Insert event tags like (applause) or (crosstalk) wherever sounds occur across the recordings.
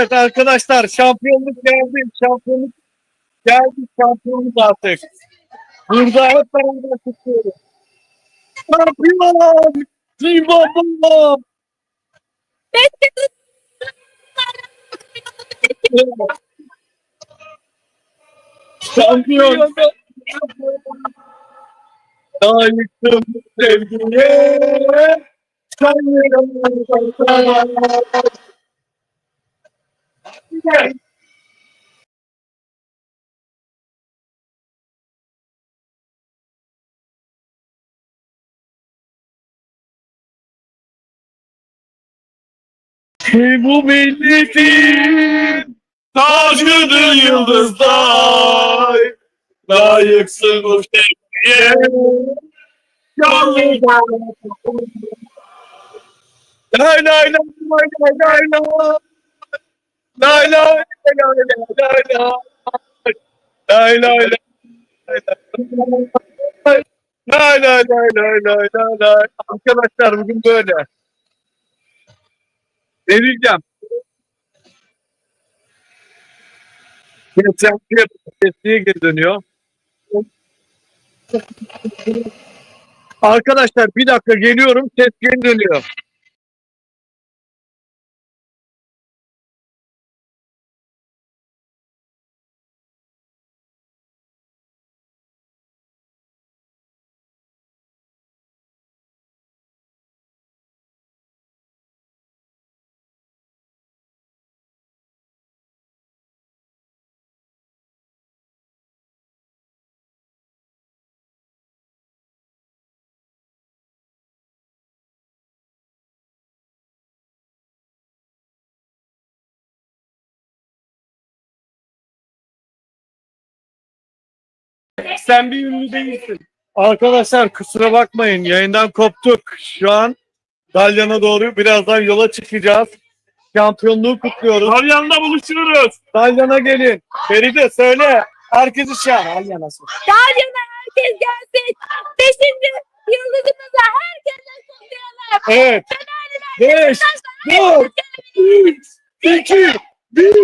Evet arkadaşlar şampiyonluk geldi. Şampiyonluk geldi. Şampiyonluk artık. Burada hep beraber kutluyoruz. Şampiyon! Zimbabwe! Şampiyon! Layıktım sevgiye. Şampiyon! Ki bu milletin tacıdır yıldızlar. Layıksın bu sevgiye. Lay lay lay lay lay lay lay. La la la la la la la la La la la la la la la. Arkadaşlar bugün böyle. Ne diyeceğim? Geçen bir testiye geri dönüyor. Arkadaşlar bir dakika geliyorum. Ses geri dönüyor. (laughs) Sen bir ünlü değilsin. Arkadaşlar kusura bakmayın yayından koptuk. Şu an Dalyan'a doğru birazdan yola çıkacağız. Şampiyonluğu kutluyoruz. Dalyan'da buluşuyoruz. Dalyan'a gelin. Feride söyle. Herkesi çağır. Dalyan'a Dalyan'a herkes gelsin. Beşinci yıldızımıza herkese kutlayalım. Evet. Beş, dört, üç, iki, bir.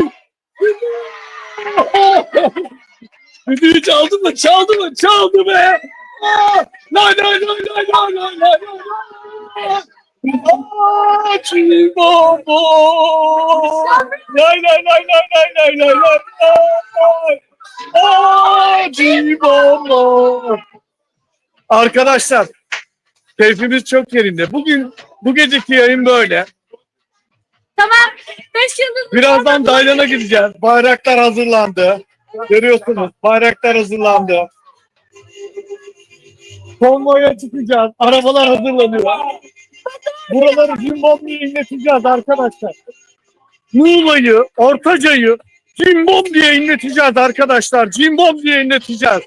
(laughs) Düdüğü çaldı mı? Çaldı mı? Çaldı be! Lay lay lay lay lay lay lay lay Açı baba. Lay lay lay lay lay lay lay lay. Açı baba. Arkadaşlar keyfimiz çok yerinde. Bugün bu geceki yayın böyle. Tamam. Beş yıldız. Birazdan Daylan'a gideceğiz. Bayraklar hazırlandı. Görüyorsunuz bayraklar hazırlandı. Konvoya çıkacağız. Arabalar hazırlanıyor. Buraları cimbom diye inleteceğiz arkadaşlar. Muğla'yı, Ortaca'yı cimbom diye inleteceğiz arkadaşlar. Cimbom diye inleteceğiz.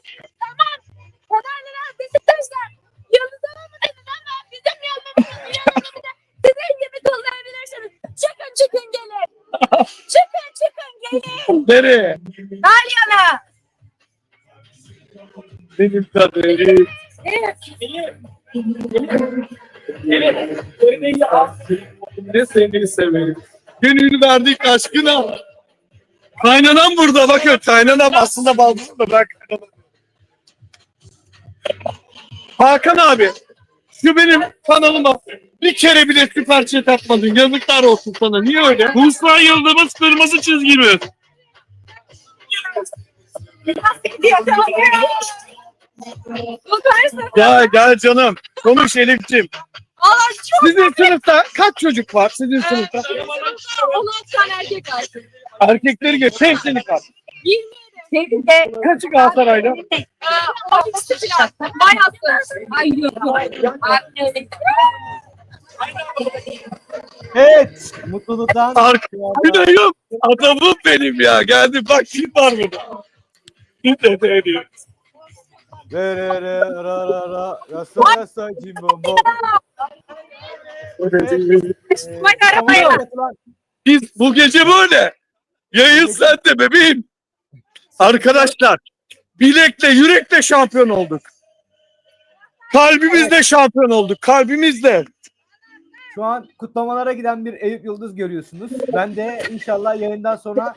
Fenerliler, Beşiktaşlar. Yıldız mı dedin ama bizim yıldızımız yıldızımızı sizin gibi kullanabilirsiniz. Çıkın çıkın gelin. Çıkın çıkın gelin. Nereye? Dalyan'a. Benim kaderim. Ne seni severim. Gönül verdik aşkına. Kaynanam burada bakın. Kaynanam aslında baldızım da ben kaynanam. Hakan abi. Şu benim kanalıma bir kere bile süper chat atmadın. Yazıklar olsun sana. Niye öyle? Musa Yıldırım'ız kırmızı çizgimiz. Bakarsın. Gel gel canım. Konuş Elif'ciğim. Aa çok Sizin sınıfta kaç çocuk var sizin sınıfta? 16 tane erkek var. Erkekleri geç. Hepsini kaç. 20 Sevgide. Kaçı Galatasaray'da? Aa, 12 falan. Bayası. Ay yok yok. Ay, evet. Mutluluktan. Arkadaşım adamım benim ya. Geldi bak kim var burada. Bir de de diyor. Re re re ra ra ra. Rasa rasa cimbombo. Bak. Biz bu gece böyle. Yayın sende bebeğim. Arkadaşlar bilekle yürekle şampiyon olduk. Kalbimizle şampiyon olduk. Kalbimizle. Şu an kutlamalara giden bir Eyüp Yıldız görüyorsunuz. Ben de inşallah yayından sonra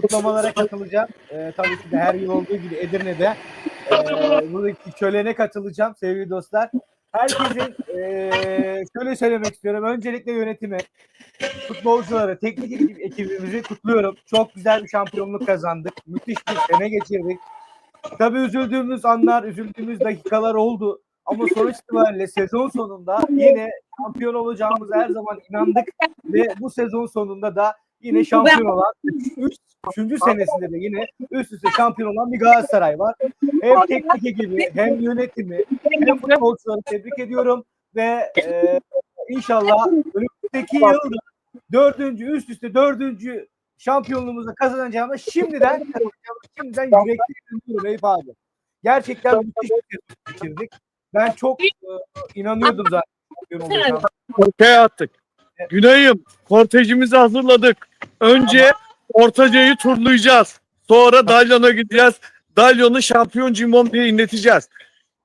kutlamalara katılacağım. Ee, tabii ki de her yıl olduğu gibi Edirne'de e, buradaki şölene katılacağım sevgili dostlar. Herkesin e, şöyle söylemek istiyorum. Öncelikle yönetimi, futbolcuları, teknik ekibimizi kutluyorum. Çok güzel bir şampiyonluk kazandık. Müthiş bir sene geçirdik. Tabii üzüldüğümüz anlar, üzüldüğümüz dakikalar oldu. Ama sonuç itibariyle sezon sonunda yine şampiyon olacağımıza her zaman inandık ve bu sezon sonunda da yine şampiyon olan 3. Üçüncü senesinde de yine üst üste şampiyon olan bir Galatasaray var. Hem teknik ekibi hem yönetimi hem futbolcuları tebrik ediyorum ve e, inşallah önümüzdeki yıl dördüncü üst üste dördüncü şampiyonluğumuzu kazanacağımız şimdiden şimdiden yürekli inanıyorum Eyüp abi. Gerçekten müthiş bir geçirdik. Ben çok e, inanıyordum zaten. Ortaya attık. Güneyim kortejimizi hazırladık. Önce Ortaca'yı turlayacağız. Sonra Dalyon'a gideceğiz. Dalyon'u şampiyon cimbom diye inleteceğiz.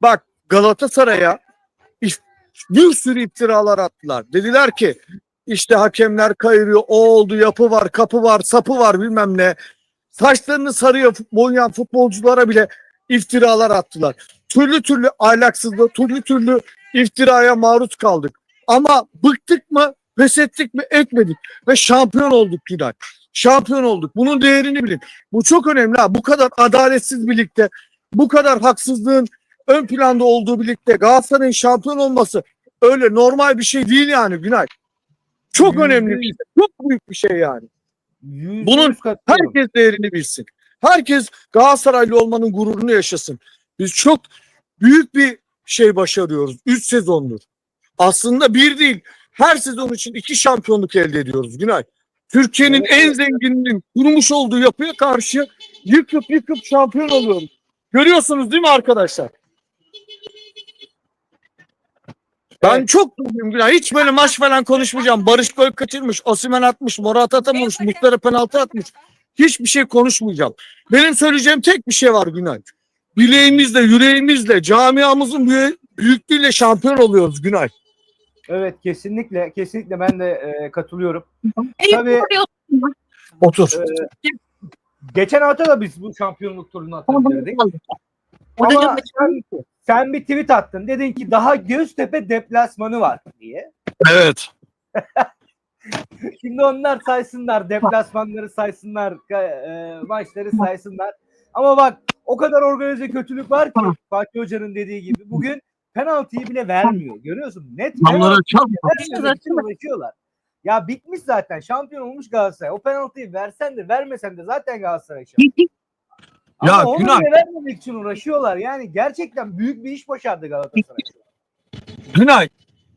Bak Galatasaray'a bir sürü iftiralar attılar. Dediler ki işte hakemler kayırıyor, o oldu, yapı var, kapı var, sapı var bilmem ne. Saçlarını sarıya boyayan futbolculara bile iftiralar attılar. Türlü türlü ahlaksızlığı, türlü türlü iftiraya maruz kaldık. Ama bıktık mı, pes ettik mi, etmedik. Ve şampiyon olduk Günay. Şampiyon olduk. Bunun değerini bilin. Bu çok önemli ha. Bu kadar adaletsiz birlikte, bu kadar haksızlığın ön planda olduğu birlikte Galatasaray'ın şampiyon olması öyle normal bir şey değil yani Günay. Çok Yüzde önemli bir şey. Çok büyük bir şey yani. Yüzde Bunun. Herkes değerini bilsin. Herkes Galatasaraylı olmanın gururunu yaşasın. Biz çok büyük bir şey başarıyoruz. Üç sezondur. Aslında bir değil. Her sezon için iki şampiyonluk elde ediyoruz Günay. Türkiye'nin en zengininin kurmuş olduğu yapıya karşı yıkıp yıkıp şampiyon oluyoruz. Görüyorsunuz değil mi arkadaşlar? Ben Evet. çok mutluyum Günay. Hiç böyle maç falan konuşmayacağım. Barış gol kaçırmış, Osimhen atmış, Morata atamamış, Muslera penaltı atmış. Hiçbir şey konuşmayacağım. Benim söyleyeceğim tek bir şey var Günay. Bileğimizle, yüreğimizle, camiamızın büyü- büyüklüğüyle şampiyon oluyoruz Günay. Evet kesinlikle kesinlikle ben de e, katılıyorum. Eyüp Tabii. Otur. E, geçen hafta da biz bu şampiyonluk turunu da Ama çok- sen, sen bir tweet attın. Dedin ki daha Göztepe deplasmanı var diye. Evet. (laughs) Şimdi onlar saysınlar, deplasmanları saysınlar, e, maçları saysınlar. Ama bak o kadar organize kötülük var ki Fatih Hoca'nın dediği gibi bugün penaltıyı bile vermiyor. Görüyorsun net Damlara penaltı çarpma. vermemek için uğraşıyorlar. Ya bitmiş zaten şampiyon olmuş Galatasaray. O penaltıyı versen de vermesen de zaten Galatasaray şampiyon. Ama Ya onu Günay. bile vermemek için uğraşıyorlar. Yani gerçekten büyük bir iş başardı Galatasaray. Günay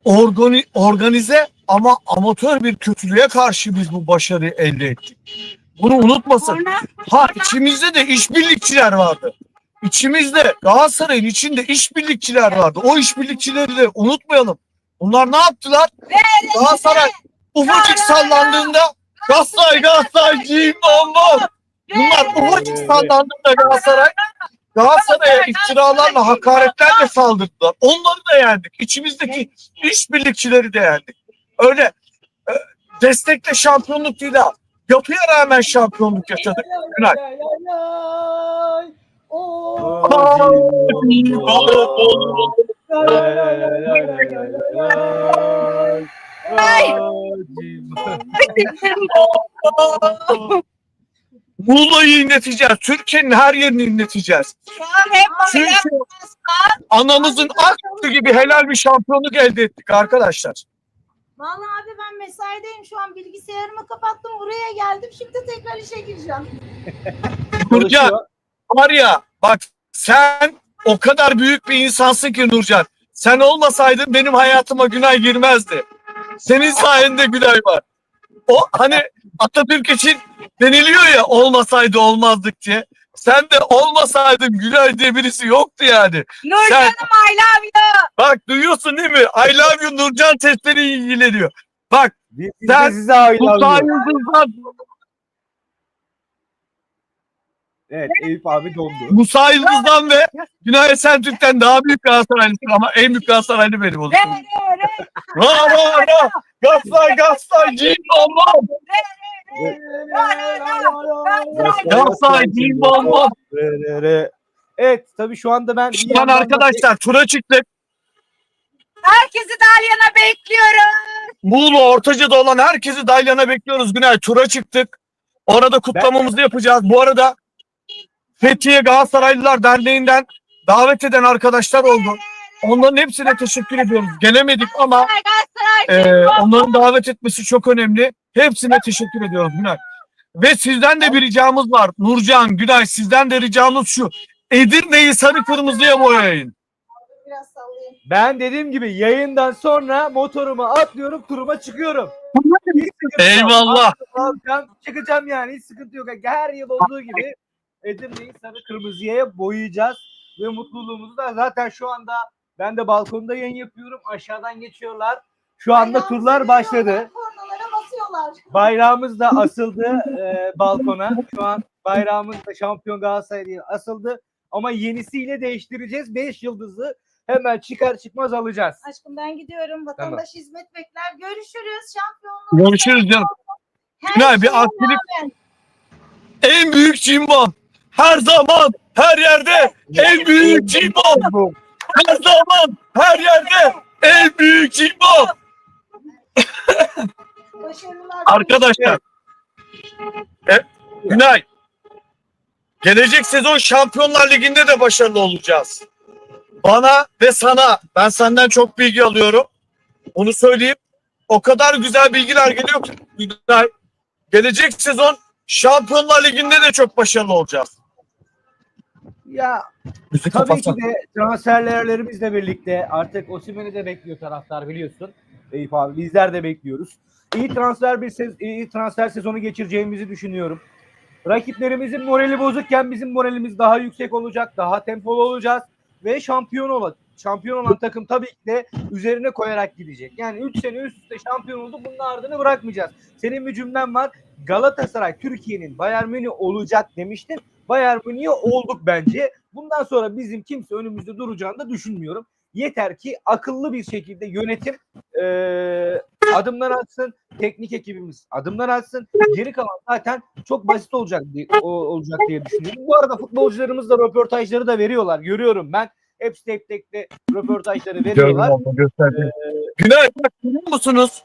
organi, organize ama amatör bir kötülüğe karşı biz bu başarıyı elde ettik. Bunu unutmasın. Ha içimizde de işbirlikçiler vardı. İçimizde Galatasaray'ın içinde işbirlikçiler vardı. O işbirlikçileri de unutmayalım. Bunlar ne yaptılar? Galatasaray ufacık sallandığında Galatasaray Galatasaray cim bom bom. Bunlar ufacık sallandığında Galatasaray Galatasaray'a iftiralarla hakaretlerle saldırdılar. Onları da yendik. İçimizdeki işbirlikçileri de yendik. Öyle e, destekle şampiyonluk değil ha. Yapıya rağmen şampiyonluk yaşadık. Günay. Muğla'yı inleteceğiz. Türkiye'nin her yerini inleteceğiz. şu an hep Çünkü anamızın aklı gibi helal bir şampiyonluk elde ettik arkadaşlar. Vallahi abi ben mesaideyim şu an bilgisayarımı kapattım buraya geldim şimdi tekrar işe gireceğim. Nurcan var ya bak sen o kadar büyük bir insansın ki Nurcan. Sen olmasaydın benim hayatıma Günay girmezdi. Senin sayende Günay var. O hani Atatürk için deniliyor ya olmasaydı olmazdık diye. Sen de olmasaydın Günay diye birisi yoktu yani. Nurcan'ım I love you. Bak duyuyorsun değil mi? I love you Nurcan testleri ilgileniyor. Bak Biz Sen- de size bu alıyoruz. sayıldızdan, Evet Eyüp abi dondu. Musa Yıldız'dan ve Günay Esentürk'ten daha büyük Galatasaraylısın ama en büyük Galatasaraylı benim olsun. Re re re. Ra ra ra Galatasaray Galatasaray cimbom bom. Galatasaray cimbom bom. Evet tabii şu anda ben Şu an arkadaşlar tura çıktık. Herkesi Dalyan'a bekliyorum. Muğla Ortaca'da olan herkesi Dalyan'a bekliyoruz Günay. Tura çıktık. Orada kutlamamızı yapacağız. Bu arada Fethiye Galatasaraylılar Derneği'nden davet eden arkadaşlar oldu. Onların hepsine teşekkür ediyoruz. Gelemedik ama e, onların davet etmesi çok önemli. Hepsine teşekkür ediyoruz Günay. Ve sizden de bir ricamız var. Nurcan, Günay sizden de ricamız şu. Edirne'yi sarı kırmızıya boyayın. Ben dediğim gibi yayından sonra motoruma atlıyorum turuma çıkıyorum. Hiç. Eyvallah. Alacağım, çıkacağım yani hiç sıkıntı yok. Her yıl olduğu gibi Edirne'yi sarı kırmızıya boyayacağız ve mutluluğumuzu da zaten şu anda ben de balkonda yayın yapıyorum. Aşağıdan geçiyorlar. Şu anda Bayrağımızı turlar başladı. Kornalara basıyorlar. Bayrağımız da asıldı e, balkona. Şu an bayrağımız da şampiyon Galatasaray diye asıldı. Ama yenisiyle değiştireceğiz. 5 yıldızı hemen çıkar çıkmaz alacağız. Aşkım ben gidiyorum. Vatandaş hizmet bekler. Görüşürüz. Şampiyonluğu. Görüşürüz canım. Her Günay, bir şeye aksilik- rağmen. En büyük cimbom. Her zaman, her yerde en büyük cimbom. Her zaman, her yerde en büyük cimbom. Arkadaşlar. E, Günay. Gelecek sezon Şampiyonlar Ligi'nde de başarılı olacağız. Bana ve sana, ben senden çok bilgi alıyorum. Onu söyleyeyim. O kadar güzel bilgiler geliyor ki Günay. Gelecek sezon Şampiyonlar Ligi'nde de çok başarılı olacağız. Ya Müzik Tabii ki de transferlerimizle birlikte artık Osimhen'i de bekliyor taraftar biliyorsun. Eyüp abi bizler de bekliyoruz. İyi transfer bir sez- iyi transfer sezonu geçireceğimizi düşünüyorum. Rakiplerimizin morali bozukken bizim moralimiz daha yüksek olacak, daha tempolu olacağız ve şampiyon olan şampiyon olan takım tabii ki de üzerine koyarak gidecek. Yani 3 sene üst üste şampiyon oldu. Bunun ardını bırakmayacağız. Senin bir cümlen var. Galatasaray Türkiye'nin Bayern Münih olacak demiştin. Bayern Münih'e olduk bence. Bundan sonra bizim kimse önümüzde duracağını da düşünmüyorum. Yeter ki akıllı bir şekilde yönetim eee adımlar atsın, teknik ekibimiz adımlar atsın. Geri kalan zaten çok basit olacak diye, o- olacak diye düşünüyorum. Bu arada futbolcularımız da röportajları da veriyorlar. Görüyorum ben. Hepsi tek tek de röportajları veriyorlar. Günay bak görüyor musunuz?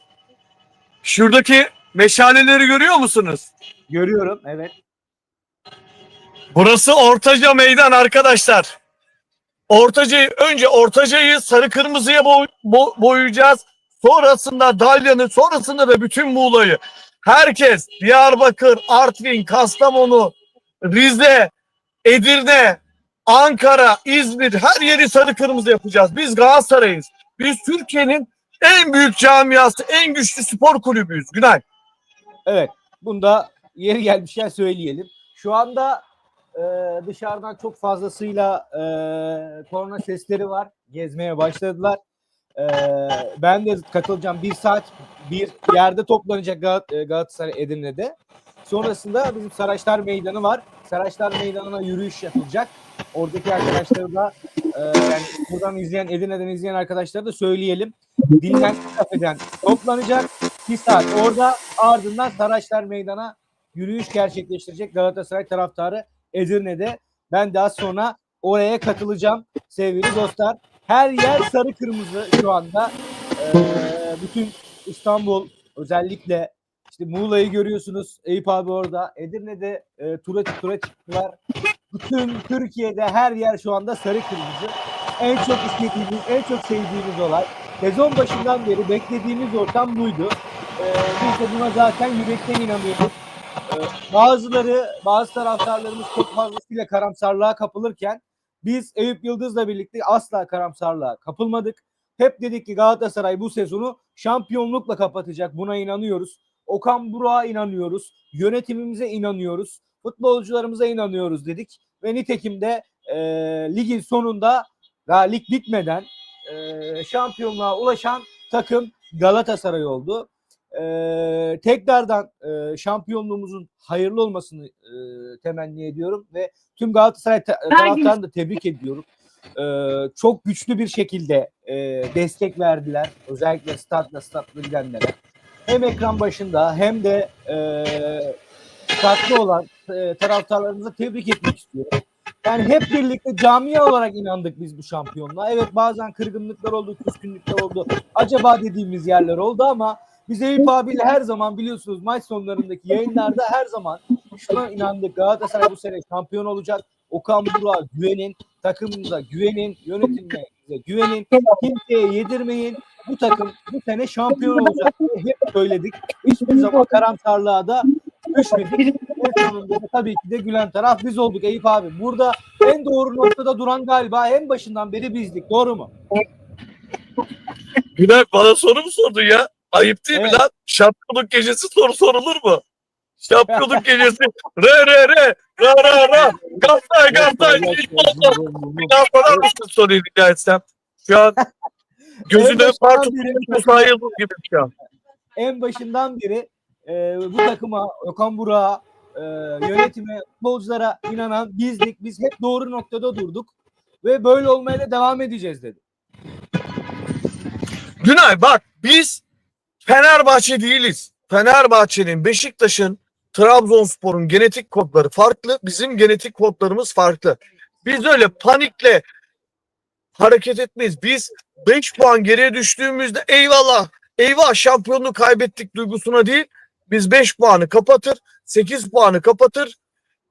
Şuradaki meşaleleri görüyor musunuz? Görüyorum evet. Burası Ortaca Meydan arkadaşlar. Ortaca'yı önce Ortaca'yı sarı kırmızıya boy- bo- boyayacağız. Sonrasında Dalyan'ı, sonrasında da bütün Muğla'yı. Herkes Diyarbakır, Artvin, Kastamonu, Rize, Edirne, Ankara, İzmir her yeri sarı kırmızı yapacağız. Biz Galatasaray'ız. Biz Türkiye'nin en büyük camiası, en güçlü spor kulübüyüz. Günay. Evet. Bunda yeri gelmişken söyleyelim. Şu anda e, dışarıdan çok fazlasıyla e, korna sesleri var. Gezmeye başladılar. E, ben de katılacağım. Bir saat bir yerde toplanacak Gal- e, Galatasaray Edirne'de. Sonrasında bizim Saraçlar Meydanı var. Saraçlar Meydanı'na yürüyüş yapılacak. Oradaki arkadaşları da e, yani buradan izleyen, Edirne'den izleyen arkadaşlara da söyleyelim. Dinlen kafeden toplanacak. Bir saat orada ardından Saraçlar Meydan'a yürüyüş gerçekleştirecek Galatasaray taraftarı Edirne'de. Ben daha sonra oraya katılacağım sevgili dostlar. Her yer sarı kırmızı şu anda. Ee, bütün İstanbul özellikle işte Muğla'yı görüyorsunuz. Eyüp abi orada. Edirne'de e, tura tura çıktılar. Bütün Türkiye'de her yer şu anda sarı kırmızı. En çok istediğimiz, en çok sevdiğimiz olay. Sezon başından beri beklediğimiz ortam buydu. Ee, biz de buna zaten yürekten inanıyoruz. Bazıları, bazı taraftarlarımız çok fazlasıyla karamsarlığa kapılırken biz Eyüp Yıldız'la birlikte asla karamsarlığa kapılmadık. Hep dedik ki Galatasaray bu sezonu şampiyonlukla kapatacak. Buna inanıyoruz. Okan Burak'a inanıyoruz. Yönetimimize inanıyoruz. Futbolcularımıza inanıyoruz dedik. Ve nitekim de e, ligin sonunda daha lig bitmeden e, şampiyonluğa ulaşan takım Galatasaray oldu. E, tekrardan e, şampiyonluğumuzun hayırlı olmasını e, temenni ediyorum ve tüm Galatasaray ta- taraftarını da tebrik ediyorum. E, çok güçlü bir şekilde e, destek verdiler. Özellikle statla statlı gidenlere. hem ekran başında hem de e, farklı olan e, taraftarlarımızı tebrik etmek istiyorum. Yani hep birlikte camia olarak inandık biz bu şampiyonluğa. Evet bazen kırgınlıklar oldu, küskünlükler oldu. Acaba dediğimiz yerler oldu ama biz Eyüp abiyle her zaman biliyorsunuz maç sonlarındaki yayınlarda her zaman şuna inandık. Galatasaray bu sene şampiyon olacak. Okan Burak'a güvenin, takımımıza güvenin, yönetimine güvenin, kimseye yedirmeyin. Bu takım bu sene şampiyon olacak diye hep söyledik. Hiçbir zaman karamsarlığa da düşmedik. En sonunda da tabii ki de gülen taraf biz olduk Eyüp abi. Burada en doğru noktada duran galiba en başından beri bizdik. Doğru mu? Günay bana soru mu sordun ya? Ayıp değil mi Evet. lan? Şampiyonluk gecesi soru sorulur mu? Şampiyonluk gecesi (laughs) re re re ra ra ra Galatasaray Galatasaray bir daha sorar mısın soruyu rica etsem? Şu an (laughs) gözüne Evet, par şu an tutmuş benim- Musa Yıldız gibi şu an. en başından beri e, bu takıma, Okan Burak'a, e, yönetime, futbolculara inanan bizdik. Biz hep doğru noktada durduk. Ve böyle olmaya da devam edeceğiz dedi. Günay bak biz Fenerbahçe değiliz. Fenerbahçe'nin, Beşiktaş'ın, Trabzonspor'un genetik kodları farklı. Bizim genetik kodlarımız farklı. Biz öyle panikle hareket etmeyiz. Biz 5 puan geriye düştüğümüzde eyvallah, eyvah şampiyonluğu kaybettik duygusuna değil. Biz 5 puanı kapatır, 8 puanı kapatır.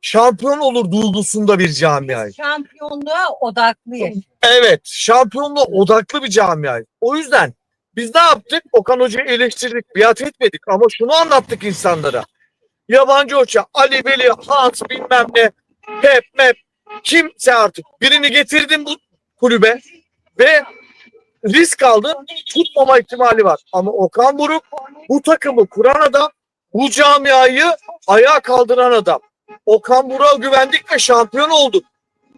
Şampiyon olur duygusunda bir camiayız. Şampiyonluğa odaklıyız. Evet, şampiyonluğa odaklı bir camia. O yüzden biz ne yaptık? Okan Hoca'yı eleştirdik, biat etmedik ama şunu anlattık insanlara. Yabancı hoca, Ali Veli, Hans bilmem ne, hep mep, kimse artık birini getirdim bu kulübe ve risk aldı, tutmama ihtimali var. Ama Okan Buruk bu takımı kuran adam, bu camiayı ayağa kaldıran adam. Okan Buruk'a güvendik ve şampiyon olduk.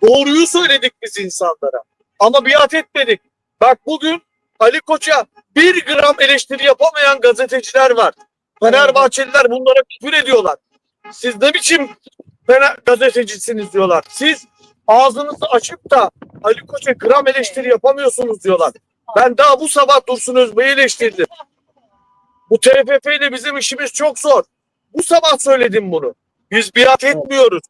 Doğruyu söyledik biz insanlara. Ama biat etmedik. Bak bugün Ali Koç'a bir gram eleştiri yapamayan gazeteciler var. Fenerbahçeliler bunlara küfür ediyorlar. Siz ne biçim Fener gazetecisiniz diyorlar. Siz ağzınızı açıp da Ali Koç'a gram eleştiri yapamıyorsunuz diyorlar. Ben daha bu sabah Dursun Özbey'i eleştirdim. Bu TFF ile bizim işimiz çok zor. Bu sabah söyledim bunu. Biz biat etmiyoruz.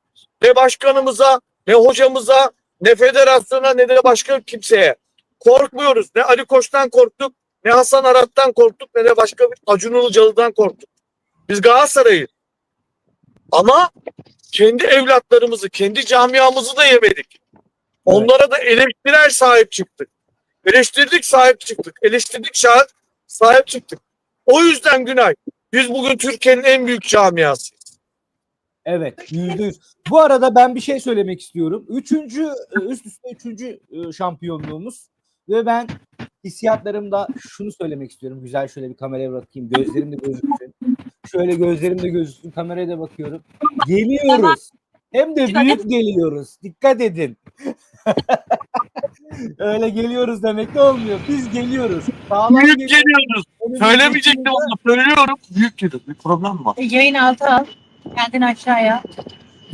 Ne başkanımıza, ne hocamıza, ne federasyona, ne de başka kimseye. Korkmuyoruz. Ne Ali Koç'tan korktuk, ne Hasan Arat'tan korktuk, ne de başka bir Acun Ilıcalı'dan korktuk. Biz Galatasaray'ız. Ama kendi evlatlarımızı, kendi camiamızı da yemedik. Onlara da eleştirel sahip çıktık. Eleştirdik sahip çıktık. Eleştirdik şahit sahip çıktık. O yüzden Günay biz bugün Türkiye'nin en büyük camiası. Evet, yüzde yüz. Bu arada ben bir şey söylemek istiyorum. Üçüncü, üst üste üçüncü e, şampiyonluğumuz. Ve ben hissiyatlarımda şunu söylemek istiyorum. Güzel şöyle bir kameraya bakayım. Gözlerim de gözüksün. Şöyle gözlerim de gözüksün. Kameraya da bakıyorum. Geliyoruz. Hem de büyük geliyoruz. Dikkat edin. (laughs) Öyle geliyoruz demek de olmuyor. Biz geliyoruz. Sağlam Büyük geliyoruz. geliyoruz. Söylemeyecektim onu. Söylüyorum. Büyük geliyor. Bir problem var. E, yayın altı al. Kendin aşağıya.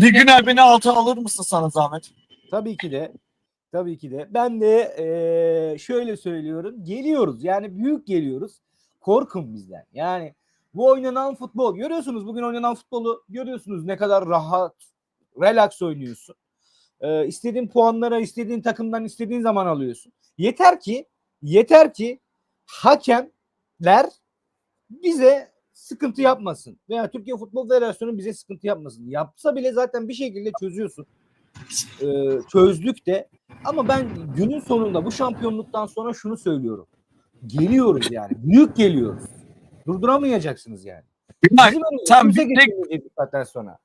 Ligüner beni alta alır mısın sana zahmet? Tabii ki de. Tabii ki de. Ben de eee, şöyle söylüyorum. Geliyoruz. Yani büyük geliyoruz. Korkun bizden. Yani bu oynanan futbol. Görüyorsunuz bugün oynanan futbolu görüyorsunuz ne kadar rahat, relax oynuyorsun. Eee istediğin puanlara, istediğin takımdan istediğin zaman alıyorsun. Yeter ki, yeter ki hakemler bize sıkıntı yapmasın. Veya Türkiye Futbol Federasyonu bize sıkıntı yapmasın. Yapsa bile zaten bir şekilde çözüyorsun. Eee, çözdük de ama ben günün sonunda bu şampiyonluktan sonra şunu söylüyorum. Geliyoruz yani. Büyük geliyoruz. Durduramayacaksınız yani. Günay, sen bu saatten sonra.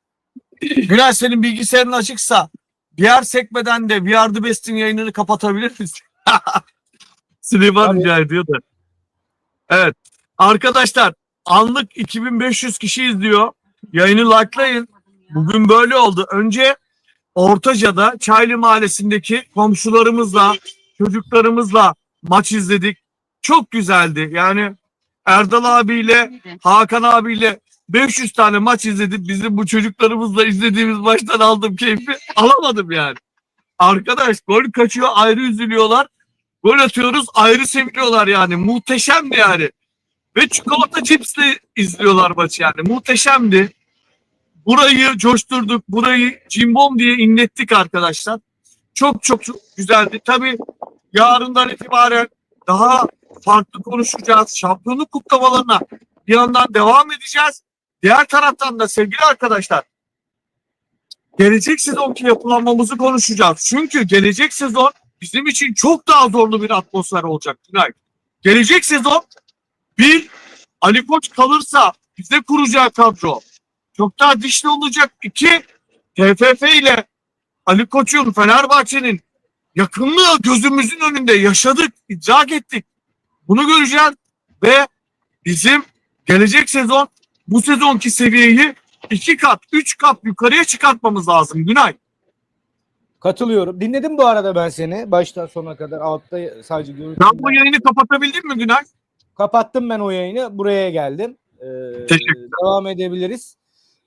Günay senin bilgisayarın açıksa VR sekmeden de VR The Best'in yayınını kapatabilir misin? (laughs) Süleyman rica ediyor da. Evet. Arkadaşlar anlık 2500 kişi izliyor. Yayını likelayın. Bugün böyle oldu. Önce Ortaca'da Çaylı Mahallesi'ndeki komşularımızla, çocuklarımızla maç izledik. Çok güzeldi. Yani Erdal abiyle, Hakan abiyle 500 tane maç izledim. Bizim bu çocuklarımızla izlediğimiz maçtan aldım keyfi. Alamadım yani. Arkadaş gol kaçıyor ayrı üzülüyorlar. Gol atıyoruz ayrı seviniyorlar yani. Muhteşemdi yani. ve çikolata cipsle izliyorlar maçı yani. Muhteşemdi. Burayı coşturduk. Burayı cimbom diye inlettik arkadaşlar. Çok çok çok güzeldi. Tabii yarından itibaren daha farklı konuşacağız. Şampiyonluk kutlamalarına bir yandan devam edeceğiz. Diğer taraftan da sevgili arkadaşlar gelecek sezonki yapılanmamızı konuşacağız. Çünkü gelecek sezon bizim için çok daha zorlu bir atmosfer olacak Günay. Gelecek sezon bir Ali Koç kalırsa bize kuracağı kadro çok daha dişli olacak. İki TFF ile Ali Koç'un Fenerbahçe'nin yakınlığı gözümüzün önünde yaşadık, idrak ettik. Bunu göreceğiz ve bizim gelecek sezon bu sezonki seviyeyi iki kat, üç kat yukarıya çıkartmamız lazım Günay. Katılıyorum. Dinledim bu arada ben seni baştan sona kadar. Altta sadece görüntü. Ben bu yayını kapatabildin mi Günay? Kapattım ben o yayını. Buraya geldim. Ee, Teşekkürler. devam edebiliriz.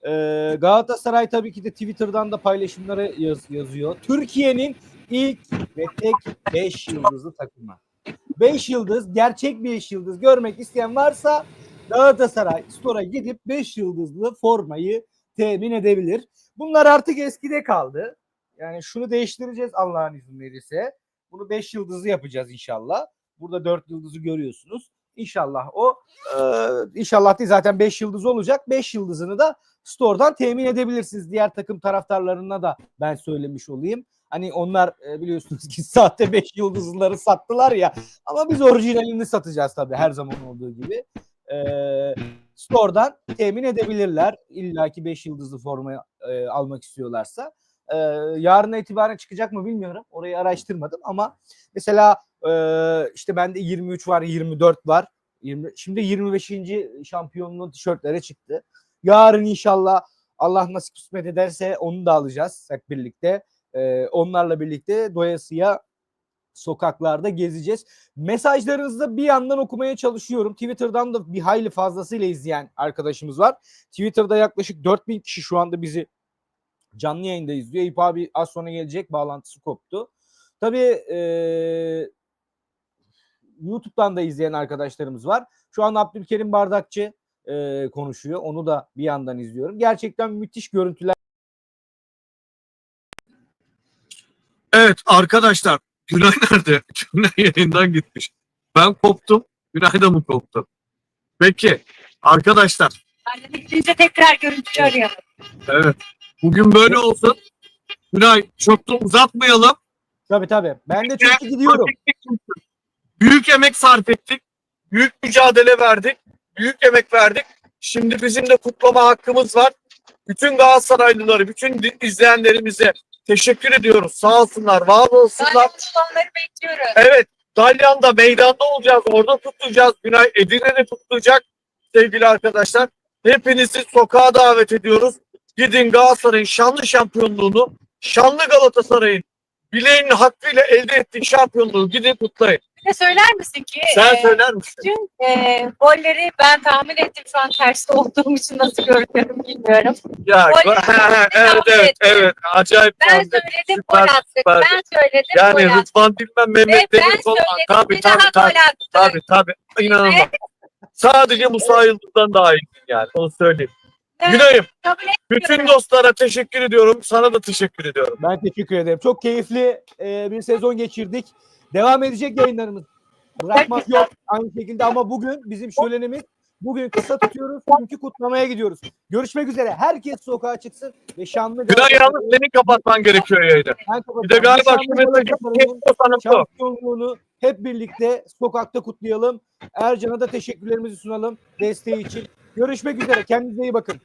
Ee, Galatasaray tabii ki de Twitter'dan da paylaşımları yaz- yazıyor. Türkiye'nin ilk ve tek 5 yıldızlı takımı. 5 yıldız, gerçek 5 yıldız görmek isteyen varsa Galatasaray Store'a gidip 5 yıldızlı formayı temin edebilir. Bunlar artık eskide kaldı. Yani şunu değiştireceğiz Allah'ın izin verirse. Bunu 5 yıldızlı yapacağız inşallah. Burada 4 yıldızı görüyorsunuz. İnşallah o ee, inşallah değil zaten 5 yıldız olacak. 5 yıldızını da store'dan temin edebilirsiniz. Diğer takım taraftarlarına da ben söylemiş olayım. Hani onlar e, biliyorsunuz ki (laughs) sahte 5 yıldızları sattılar ya. Ama biz orijinalini satacağız tabii her zaman olduğu gibi. Ee, store'dan temin edebilirler. İlla ki 5 yıldızlı forma e, almak istiyorlarsa. Ee, yarına itibaren çıkacak mı bilmiyorum. Orayı araştırmadım ama mesela e, işte bende 23 var, 24 var. 20, şimdi 25. şampiyonluğun tişörtleri çıktı. Yarın inşallah Allah nasip kısmet ederse onu da alacağız hep birlikte. Ee, onlarla birlikte doyasıya sokaklarda gezeceğiz. Mesajlarınızı da bir yandan okumaya çalışıyorum. Twitter'dan da bir hayli fazlasıyla izleyen arkadaşımız var. Twitter'da yaklaşık 4000 kişi şu anda bizi canlı yayında izliyor. Eyüp abi az sonra gelecek bağlantısı koptu. Tabii eee YouTube'dan da izleyen arkadaşlarımız var. Şu an Abdülkerim Bardakçı eee, konuşuyor. Onu da bir yandan izliyorum. Gerçekten müthiş görüntüler. Evet arkadaşlar Günay nerede? (laughs) Günay yayından gitmiş. Ben koptum. Günay da mı koptu? Peki arkadaşlar Ben de tekrar görüntülü arıyorum. evet bugün böyle olsun. Günay çok da uzatmayalım. Tabii tabii. Ben de çünkü gidiyorum. Büyük emek sarf ettik. Büyük mücadele verdik. Büyük emek verdik. Şimdi bizim de kutlama hakkımız var. Bütün Galatasaraylıları, bütün izleyenlerimize teşekkür ediyoruz. Sağ olsunlar, var olsunlar. olanları bekliyorum. Evet, Dalyan'da meydanda olacağız. Orada kutlayacağız. Günay Edirne'de kutlayacak sevgili arkadaşlar. Hepinizi sokağa davet ediyoruz. Gidin Galatasaray'ın şanlı şampiyonluğunu, şanlı Galatasaray'ın bileğinin hakkıyla elde ettiği şampiyonluğu gidin kutlayın. Bir de söyler misin ki Sen e, söyler misin? bütün e, golleri ben tahmin ettim şu an terste olduğum için nasıl görünüyorum bilmiyorum. Ya (laughs) evet evet evet acayip Ben tahmin. söyledim Süper, gol attık. süper. Ben söyledim Yani gol attık. Rıdvan Dilmen Ve Mehmet ben Demir falan. söyledim Tabii bir tabii daha tabii. gol attık. Tabii tabii. İnanılmaz. Sadece Musa Yıldız'dan daha iyi yani onu söyleyeyim. Evet, Günay'ım kabul bütün dostlara teşekkür ediyorum. Sana da teşekkür ediyorum. Ben teşekkür ederim. Çok keyifli e, bir sezon geçirdik. Devam edecek yayınlarımız. Bırakmak yok aynı şekilde ama bugün bizim şölenimiz bugün kısa tutuyoruz. Çünkü kutlamaya gidiyoruz. Görüşmek üzere. Herkes sokağa çıksın ve şanlı Günay yalnız senin kapatman gerekiyor yayını. Ben Bir de galiba Şanlı şu mesajı Galatasaray'ın şampiyonluğunu hep birlikte sokakta kutlayalım. Ercan'a da teşekkürlerimizi sunalım desteği için. Görüşmek üzere. Kendinize iyi bakın.